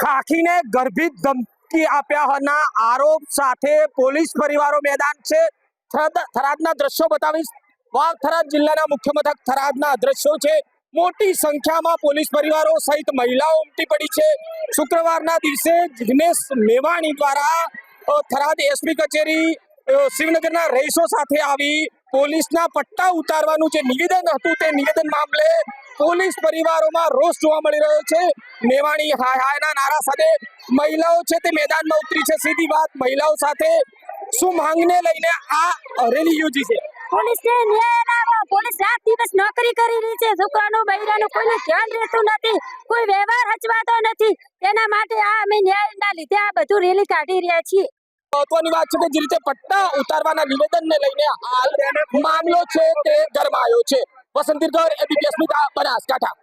ખાખીને ગર્ભિત ધમકી આપ્યા હોવાના આરોપ સાથે પોલીસ પરિવારો મેદાન છે. થરાદ- થરાદના દ્રશ્યો બતાવીશ. વાવ, થરાદ જિલ્લાના મુખ્ય મથક થરાદના દ્રશ્યો છે. મોટી સંખ્યામાં પોલીસ પરિવારો સહિત મહિલાઓ ઉમટી પડી છે. શુક્રવારના દિવસે જિગ્નેશ મેવાણી દ્વારા થરાદ એસપી કચેરી શિવનગરના રહીશો સાથે આવી પોલીસના પટ્ટા ઉતારવાનું જે નિવેદન હતું તે નિવેદન મામલે પોલીસ પરિવારોમાં રોષ જોવા મળી રહ્યો છે. મેવાણી હાય હાયના નારા સાથે મહિલાઓ છે તે મેદાનમાં ઉતરી છે. સીધી વાત, મહિલાઓ સાથે શું માંગને લઈને આ રેલી યોજી છે? પોલીસ ને ન્યાય પોલીસ રાત દિવસ નોકરી કરી રહી છે. છોકરાનું, બૈરાનું કોઈને ધ્યાન રહેતું નથી. કોઈ વ્યવહાર હચવાતો નથી. તેના માટે આ અમે ન્યાય ના લીધે આ બધું રેલી કાઢી રહ્યા છીએ. મહત્વની વાત છે કે જે રીતે પટ્ટા ઉતારવાના નિવેદનને લઈને હાલ મામલો છે તે ગરમાયો છે. વસંત ગર એબીપીએસ અસ્મિતા બનાસકાંઠા